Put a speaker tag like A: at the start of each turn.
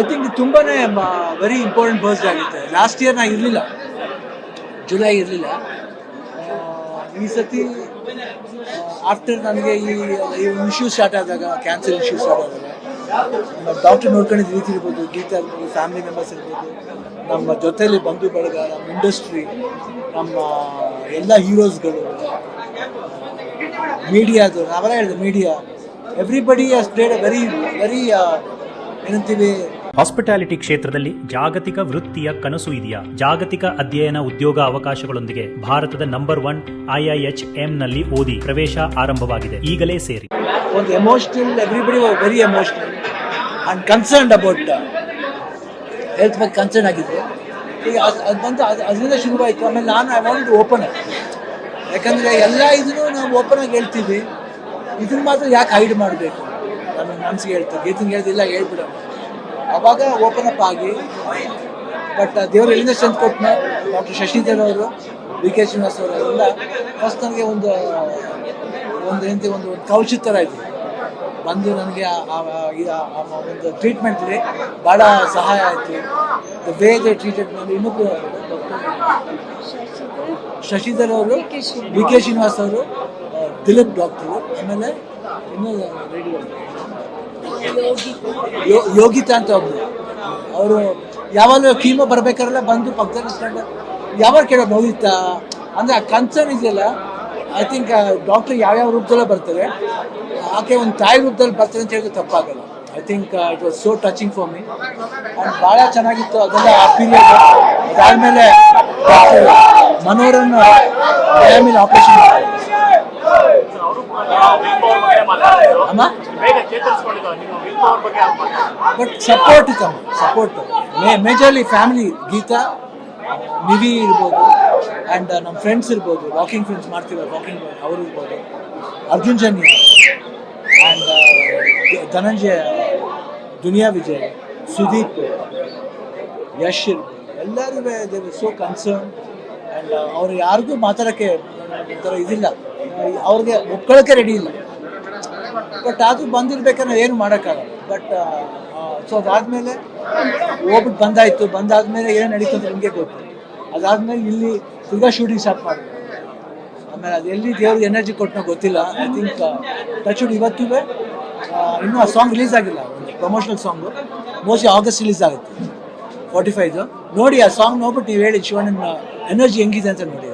A: I think ತುಂಬಾ very important birthday ಆಗುತ್ತೆ last year ನಾನು ಇರಲಿಲ್ಲ. ಜುಲೈ ಇರಲಿಲ್ಲ. ಈ ಸತಿ ಆಫ್ಟರ್ ನನಗೆ ಈ ಇಶ್ಯೂ ಸ್ಟಾರ್ಟ್ ಆದಾಗ ಕ್ಯಾನ್ಸರ್ ಇಶ್ಯೂ ಸ್ಟಾರ್ಟ್ ಆದಾಗ ಡಾಕ್ಟರ್ ನೋಡ್ಕೊಂಡಿದ್ದ ರೀತಿ ಇರ್ಬೋದು, ಗೀತಾ ಇರ್ಬೋದು ಫ್ಯಾಮಿಲಿ ಮೆಂಬರ್ಸ್ ಇರ್ಬೋದು, ನಮ್ಮ ಜೊತೆಯಲ್ಲಿ ಬಂಧು ಬಳಗ, ನಮ್ಮ ಇಂಡಸ್ಟ್ರಿ ನಮ್ಮ ಎಲ್ಲ ಹೀರೋಸ್ಗಳು ಮೀಡಿಯಾದು ನಾವೆಲ್ಲ ಹೇಳಿದೆ media everybody has played a very very ಏನಂತೀವಿ
B: ಹಾಸ್ಪಿಟಾಲಿಟಿ ಕ್ಷೇತ್ರದಲ್ಲಿ ಜಾಗತಿಕ ವೃತ್ತಿಯ ಕನಸು ಇದೆಯಾ? ಜಾಗತಿಕ ಅಧ್ಯಯನ ಉದ್ಯೋಗ ಅವಕಾಶಗಳೊಂದಿಗೆ ಭಾರತದ ನಂಬರ್ ಒನ್ ಐಐಎಚ್ನಲ್ಲಿ ಓದಿ ಪ್ರವೇಶ ಆರಂಭವಾಗಿದೆ. ಈಗಲೇ ಸೇರಿ.
A: ಒಂದು emotional everybody very emotional and concern about health ಬಗ್ಗೆ ಕನ್ಸರ್ನ್ ಆಗಿದ್ರು. ಈಗ ಅದು ಅದು, ಅದರಿಂದ ಶುರುವಾಯಿತು. ಆಮೇಲೆ ನಾನು ಐ ವಾಂಟ್ ಓಪನ್ ಯಾಕಂದರೆ ಎಲ್ಲ ಇದನ್ನು ನಾವು ಓಪನ್ ಆಗಿ ಹೇಳ್ತೀವಿ. ಇದನ್ನ ಮಾತ್ರ ಯಾಕೆ ಹೈಡ್ ಮಾಡಬೇಕು? ನಾನು ಮನಸ್ಸಿಗೆ ಹೇಳ್ತೀನಿ ಗೀತಂಗೆ ಹೇಳ್ದಿಲ್ಲ ಹೇಳ್ಬಿಡೋಣ ಅವಾಗ ಓಪನ್ ಅಪ್ ಆಗಿ ಬಟ್ ದೇವರು ಎಲ್ಲಿಂದ ಸ್ಟ್ರೆಂತ್ ಕೊಟ್ಟನ ಡಾಕ್ಟರ್ ಶಶಿಧರ್ ಅವರು ವಿ ಕೆ ಶ್ರೀನಿವಾಸ್ ಅವರು ಅವರಿಂದ ಫಸ್ಟ್ ನನಗೆ ಒಂದು ಒಂದು ಎಂತ ಒಂದು ಒಂದು ಕೌಶಿ ಥರ ಆಯಿತು ಬಂದು ನನಗೆ ಒಂದು ಟ್ರೀಟ್ಮೆಂಟಲ್ಲಿ ಭಾಳ ಸಹಾಯ ಆಯಿತು. ದ ವೇ ದ ಟ್ರೀಟೆಡ್ ಇನ್ನೂ ಕೂಡ ಶಶಿಧರ್ ಅವರು ವಿ ಕೆ ಶ್ರೀನಿವಾಸ್. ಅವರು ದಿಲೀಪ್ ಡಾಕ್ಟರು ಆಮೇಲೆ ಇನ್ನೂ ರೆಡಿ ಯೋಗಿತಾ ಅಂತ ಒಬ್ರು. ಅವರು ಯಾವಾಗಲೂ ಕೀಮೋ ಬರ್ಬೇಕಾರೆಲ್ಲ ಬಂದು ಪಕ್ಕದಲ್ಲಿ ನಿಂತ್ಕೊಂಡು ಯಾವಾಗ ಕೇಳೋದು ನೋವಿತ್ತಾ ಅಂದರೆ ಆ ಕನ್ಸರ್ನ್ ಇದೆಯಲ್ಲ ಐ ಥಿಂಕ್ ಡಾಕ್ಟರ್ ಯಾವ್ಯಾವ ರೂಪದಲ್ಲೇ ಬರ್ತಾರೆ ಆಕೆ ಒಂದು ತಾಯಿ ರೂಪದಲ್ಲಿ ಬರ್ತಾರೆ ಅಂತ ಹೇಳಿದ್ರೆ ತಪ್ಪಾಗಲ್ಲ. I think it was so touching for me and ಭಾಳ ಚೆನ್ನಾಗಿತ್ತು, ಅದೆಲ್ಲ ಆ ಪೀರಿಯಡ್ ಅದಾದಮೇಲೆ ಮನೋರನ್ನು ಆಪರೇಷನ್
C: ಆಪರೇಷನ್
A: ಬಟ್ ಸಪೋರ್ಟ್ ಇತ್ತು support majorly family Geetha Nivi ಇರ್ಬೋದು ಆ್ಯಂಡ್ ನಮ್ಮ ಫ್ರೆಂಡ್ಸ್ ಇರ್ಬೋದು ವಾಕಿಂಗ್ ಫ್ರೆಂಡ್ಸ್ ಮಾಡ್ತೀವಿ ವಾಕಿಂಗ್ ಅವರು ಇರ್ಬೋದು, ಅರ್ಜುನ್ ಜನ್ಯ ಆ್ಯಂಡ್ ಧನಂಜಯ, ದುನಿಯಾ ವಿಜಯ್, ಸುದೀಪ್, ಯಶ್ ಇರ್ಬೋದು, ಎಲ್ಲರೂ ದೇ ಸೋ ಕನ್ಸರ್ನ್ ಆ್ಯಂಡ್ ಅವ್ರು ಯಾರಿಗೂ ಮಾತಾಡೋಕ್ಕೆ ಒಂಥರ ಇದಿಲ್ಲ, ಅವ್ರಿಗೆ ಒಪ್ಕೊಳ್ಳೋಕ್ಕೆ ರೆಡಿ ಇಲ್ಲ. ಬಟ್ ಅದು ಬಂದಿರ್ಬೇಕಾದ್ರೆ ಏನು ಮಾಡೋಕ್ಕಾಗಲ್ಲ. ಬಟ್ ಸೊ ಅದಾದಮೇಲೆ ಹೋಗ್ಬಿಟ್ಟು ಬಂದಾಯಿತು. ಬಂದಾದ್ಮೇಲೆ ಏನು ನಡೀತು ಅಂತ ನಿಮಗೆ ಗೊತ್ತು. ಅದಾದ್ಮೇಲೆ ಇಲ್ಲಿ ತಿರ್ಗಾ ಶೂಟಿಂಗ್ ಸ್ಟಾರ್ಟ್ ಮಾಡ್ತಾರೆ ಆಮೇಲೆ ಅದು ಎಲ್ಲಿ ದೇವ್ರಿಗೆ ಎನರ್ಜಿ ಕೊಟ್ಟನೋ ಗೊತ್ತಿಲ್ಲ. ಐ ಥಿಂಕ್ ಟಚ್ ಇವತ್ತೂ ಇನ್ನೂ ಆ ಸಾಂಗ್ ರಿಲೀಸ್ ಆಗಿಲ್ಲ. Promotional song mostly August release ಆಗುತ್ತೆ. ಫಾರ್ಟಿ ಫೈದು ನೋಡಿ ಆ ಸಾಂಗ್ ನೋಡ್ಬಿಟ್ಟು ನೀವು ಹೇಳಿ ಶಿವಣ್ಣನ ಎನರ್ಜಿ ಹೆಂಗಿದೆ ಅಂತ ನೋಡಿ.